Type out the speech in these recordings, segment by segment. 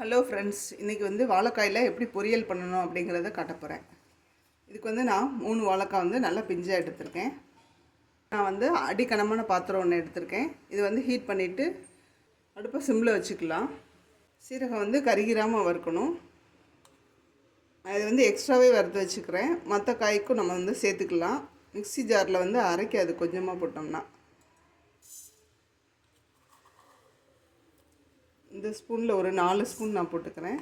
Hello friends இன்றைக்கி வந்து வாழைக்காயில் எப்படி பொரியல் பண்ணணும் அப்படிங்கிறத காட்ட போகிறேன் இதுக்கு வந்து நான் மூணு வாழைக்காய் வந்து நல்லா பிஞ்சாக எடுத்திருக்கேன். நான் வந்து அடிக்கனமான பாத்திரம் ஒன்று எடுத்திருக்கேன். இது வந்து ஹீட் பண்ணிவிட்டு அடுப்பை சிம்மில் வச்சுக்கலாம். சீரகம் வந்து கருகிராமல் வறுக்கணும். நான் இது வந்து எக்ஸ்ட்ராவே வறுத்து வச்சுக்கிறேன். மற்ற காய்க்கும் நம்ம வந்து சேர்த்துக்கலாம். மிக்ஸி ஜாரில் வந்து அரைக்காது கொஞ்சமாக போட்டோம்னா. இந்த ஸ்பூனில் ஒரு நாலு ஸ்பூன் நான் போட்டுக்கிறேன்.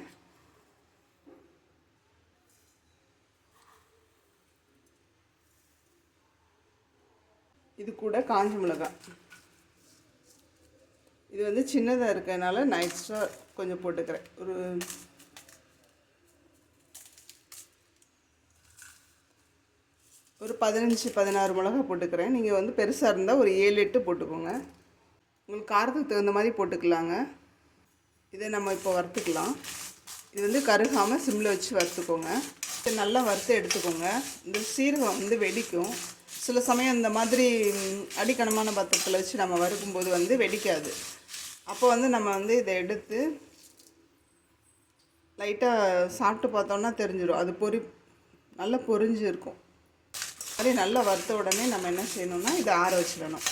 இது கூட காஞ்ச மிளகாய். இது வந்து சின்னதாக இருக்கிறதுனால நான் எக்ஸ்ட்ரா கொஞ்சம் போட்டுக்கிறேன். ஒரு ஒரு பதினஞ்சு பதினாறு மிளகா போட்டுக்கிறேன். நீங்கள் வந்து பெருசாக இருந்தால் ஒரு ஏழு எட்டு போட்டுக்கோங்க. உங்களுக்கு காரத்துக்கு தகுந்த மாதிரி போட்டுக்கலாங்க. இதை நம்ம இப்போ வறுத்துக்கலாம். இது வந்து கருகாமல் சிம்மில் வச்சு வறுத்துக்கோங்க. இதை நல்லா வறுத்து எடுத்துக்கோங்க. இந்த சீரகம் வந்து வெடிக்கும். சில சமயம் இந்த மாதிரி அடிக்கணமான அடிக்கனமான பாத்திரத்தில் வச்சு நம்ம வறுக்கும்போது வந்து வெடிக்காது. அப்போ வந்து நம்ம வந்து இதை எடுத்து லைட்டாக சாப்பிட்டு பார்த்தோன்னா தெரிஞ்சிடும் அது பொரி நல்லா பொறிஞ்சிருக்கும் அதே நல்லா வறுத்த உடனே நம்ம என்ன செய்யணும்னா இதை ஆற வச்சிடணும்.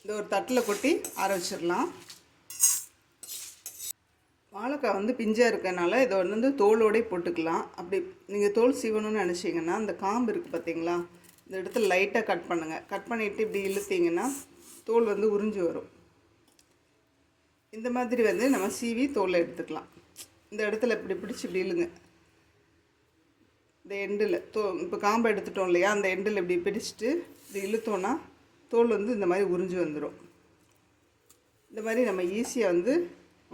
இந்த ஒரு தட்டில் கொட்டி ஆற வச்சிடலாம். வாழைக்காய் வந்து பிஞ்சாக இருக்கனால இதை வந்து தோலோடே போட்டுக்கலாம். அப்படி நீங்கள் தோல் சீவணும்னு நினச்சிங்கன்னா அந்த காம்பு இருக்குது பார்த்தீங்களா இந்த இடத்துல லைட்டாக கட் பண்ணுங்கள் கட் பண்ணிவிட்டு இப்படி இழுத்தீங்கன்னா தோல் வந்து உறிஞ்சு வரும். இந்த மாதிரி வந்து நம்ம சீவி தோலை எடுத்துக்கலாம். இந்த இடத்துல இப்படி பிடிச்சி இப்படி இழுங்க. இந்த எண்டில் தோ இப்போ காம்பை எடுத்துட்டோம் இல்லையா? அந்த எண்டில் இப்படி பிடிச்சிட்டு இப்படி இழுத்தோன்னா தோல் வந்து இந்த மாதிரி உறிஞ்சு வந்துடும் இந்த மாதிரி நம்ம ஈஸியாக வந்து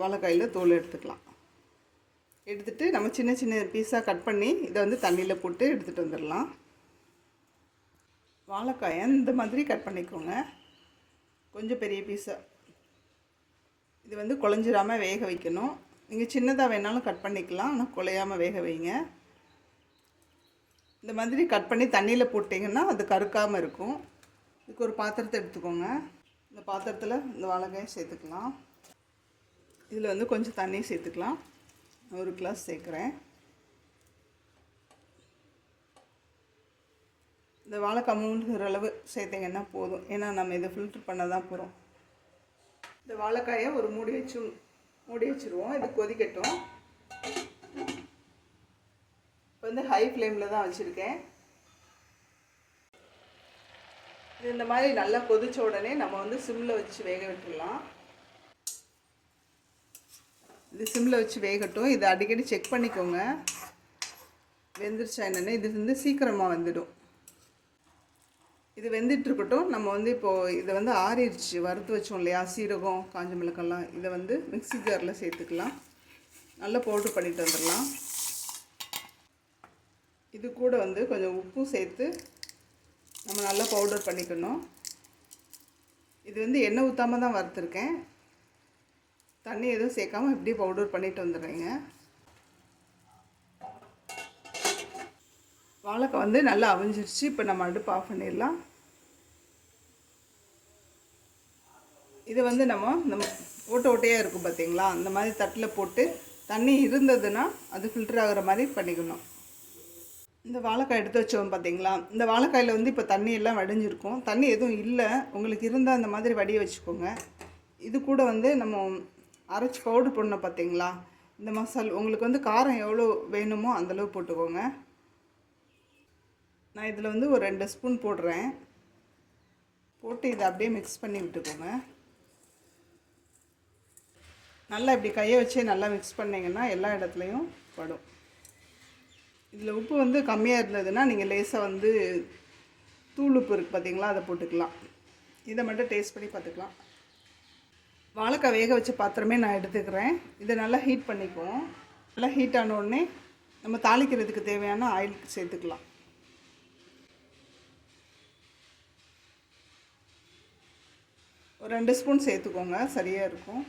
வாழைக்காயில் தோல் எடுத்துக்கலாம். எடுத்துகிட்டு நம்ம சின்ன சின்ன பீஸாக கட் பண்ணி இதை வந்து தண்ணியில் போட்டு எடுத்துகிட்டு வந்துடலாம். வாழைக்காயை இந்த மாதிரி கட் பண்ணிக்கோங்க. கொஞ்சம் பெரிய பீஸாக இது வந்து குழஞ்சிராமல் வேக வைக்கணும். நீங்கள் சின்னதாக வேணாலும் கட் பண்ணிக்கலாம் ஆனால் குலையாமல் வேக வைங்க. இந்த மாதிரி கட் பண்ணி தண்ணியில் போட்டிங்கன்னா அது கருக்காமல் இருக்கும். இதுக்கு ஒரு பாத்திரத்தை எடுத்துக்கோங்க. இந்த பாத்திரத்தில் இந்த வாழைக்காயை சேர்த்துக்கலாம். இதில் வந்து கொஞ்சம் தண்ணி சேர்த்துக்கலாம். ஒரு கிளாஸ் சேர்க்குறேன். இந்த வாழைக்காய் மூழ்கிற அளவு சேர்த்திங்கன்னா போதும். ஏன்னா நம்ம இதை ஃபில்ட்ரு பண்ண தான் போகிறோம். இந்த வாழைக்காயை ஒரு மூடி வச்சு மூடி வச்சுருவோம். இது கொதிக்கட்டும். இப்போ வந்து ஹை ஃப்ளேமில் தான் வச்சுருக்கேன். இது இந்த மாதிரி நல்லா கொதித்த உடனே நம்ம வந்து சிம்மில் வச்சு வேக விட்டுடலாம். இது சிம்மில் வச்சு வேகட்டும். இது அடிக்கடி செக் பண்ணிக்கோங்க. வெந்துருச்சா என்னென்னு. இது வந்து சீக்கிரமாக வந்துடும். இது வெந்துட்டுருக்கட்டும் நம்ம வந்து இப்போது இதை வந்து ஆறிடுச்சு. வறுத்து வச்சோம் இல்லையா? சீரகம் காஞ்ச மிளகெல்லாம் இதை வந்து மிக்ஸி ஜாரில் சேர்த்துக்கலாம். நல்லா பவுட்ரு பண்ணிட்டு வந்துடலாம். இது கூட வந்து கொஞ்சம் உப்பும் சேர்த்து நம்ம நல்லா பவுடர் பண்ணிக்கணும். இது வந்து எண்ணெய் ஊற்றாம தான் வறுத்துருக்கேன். தண்ணி எதுவும் சேர்க்காமல் இப்படி பவுடர் பண்ணிட்டு வந்துடுறேங்க. வாழைக்காய் வந்து நல்லா அவிஞ்சிருச்சு. இப்போ நம்ம அடுப்பு ஆஃப் பண்ணிடலாம். இது வந்து நம்ம நம்ம ஓட்ட ஓட்டையாக இருக்கும் பார்த்தீங்களா அந்த மாதிரி தட்டில் போட்டு தண்ணி இருந்ததுன்னா அது ஃபில்டர் ஆகிற மாதிரி பண்ணிக்கணும். இந்த வாழைக்காய் எடுத்து வச்சோம் பார்த்தீங்களா இந்த வாழைக்காயில் வந்து இப்போ தண்ணி எல்லாம் வடிஞ்சிருக்கும். தண்ணி எதுவும் இல்லை. உங்களுக்கு இருந்தால் அந்த மாதிரி வடிய வச்சுக்கோங்க. இது கூட வந்து நம்ம அரைச்சி பவுடர் பண்ண பார்த்தீங்களா இந்த மசால் உங்களுக்கு வந்து காரம் எவ்வளோ வேணுமோ அந்தளவு போட்டுக்கோங்க. நான் இதில் வந்து ஒரு ரெண்டு ஸ்பூன் போடுறேன். போட்டு இதை அப்படியே மிக்ஸ் பண்ணி விட்டுக்கோங்க. நல்லா இப்படி கையை வச்சே நல்லா மிக்ஸ் பண்ணிங்கன்னா எல்லா இடத்துலையும் படும். இதில் உப்பு வந்து கம்மியாக இருந்ததுன்னா நீங்கள் லேசாக வந்து தூள் உப்பு இருக்குது பார்த்தீங்களா அதை போட்டுக்கலாம். இதை மட்டும் டேஸ்ட் பண்ணி பார்த்துக்கலாம். வாழைக்காய் வேக வச்ச பாத்திரமே நான் எடுத்துக்கிறேன். இதை நல்லா ஹீட் பண்ணிக்குவோம். நல்லா ஹீட் ஆன உடனே நம்ம தாளிக்கிறதுக்கு தேவையான ஆயில் சேர்த்துக்கலாம். ஒரு ரெண்டு ஸ்பூன் சேர்த்துக்கோங்க. சரியாக இருக்கும்.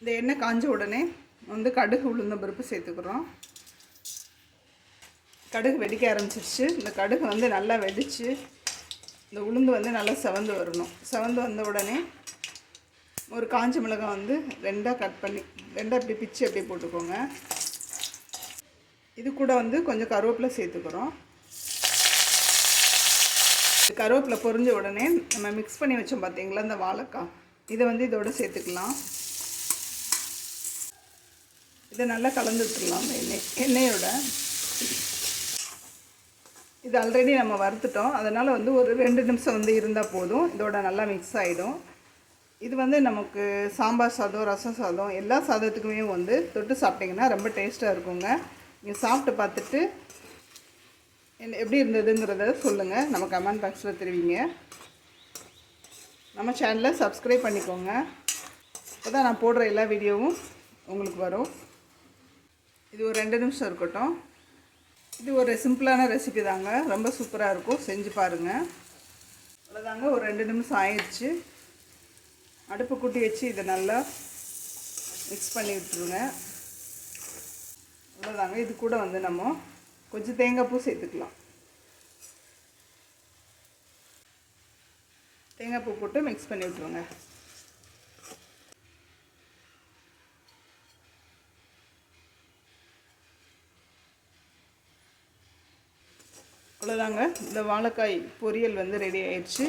இந்த எண்ணெய் காஞ்ச உடனே வந்து கடுகு உளுந்த பருப்பு சேர்த்துக்கிறோம். கடுகு வெடிக்க ஆரம்பிச்சிருச்சு. இந்த கடுகு வந்து நல்லா வெடித்து இந்த உளுந்து வந்து நல்லா செவந்து வரணும். செவந்து வந்த உடனே ஒரு காஞ்ச மிளகாய் வந்து ரெண்டாக கட் பண்ணி ரெண்டாக இப்படி பிச்சு அப்படியே போட்டுக்கோங்க. இது கூட வந்து கொஞ்சம் கருவேப்பிலை சேர்த்துக்கிறோம். இது கருவேப்பிலை பொரிஞ்ச உடனே நம்ம மிக்ஸ் பண்ணி வச்சோம் பார்த்தீங்களா இந்த வாழைக்காய். இதை வந்து இதோட சேர்த்துக்கலாம். இதை நல்லா கலந்து விட்டுடலாம் எண்ணெய் எண்ணெயோட. இது ஆல்ரெடி நம்ம வறுத்துட்டோம். அதனால் வந்து ஒரு ரெண்டு நிமிஷம் வந்து இருந்தால் போதும். இதோட நல்லா மிக்ஸ் ஆகிடும் இது வந்து நமக்கு சாம்பார் சாதம் ரசம் சாதம் எல்லா சாதத்துக்குமே வந்து தொட்டு சாப்பிட்டிங்கன்னா ரொம்ப டேஸ்ட்டாக இருக்குங்க. நீங்கள் சாப்பிட்டு பார்த்துட்டு என்ன எப்படி இருந்ததுங்கிறத சொல்லுங்கள் நம்ம கமெண்ட் பாக்ஸில் தெரிவிங்க. நம்ம சேனலை சப்ஸ்கிரைப் பண்ணிக்கோங்க. அப்போ தான் நான் போடுற எல்லா வீடியோவும் உங்களுக்கு வரும். இது ஒரு ரெண்டு நிமிஷம் இருக்கட்டும். இது ஒரு சிம்பிளான ரெசிபி தாங்க. ரொம்ப சூப்பராக இருக்கும். செஞ்சு பாருங்கள் அவ்வளோதாங்க ஒரு ரெண்டு நிமிஷம் ஆயிடுச்சு. அடுப்பு கூட்டி வச்சு இதை நல்லா மிக்ஸ் பண்ணி விட்டுருங்க. அவ்வளோதாங்க இது கூட வந்து நம்ம கொஞ்சம் தேங்காய் பூ சேர்த்துக்கலாம். தேங்காய் பூ போட்டு மிக்ஸ் பண்ணி விட்ருங்க அவ்வளோதாங்க இந்த வாழைக்காய் பொரியல் வந்து ரெடி ஆயிடுச்சு.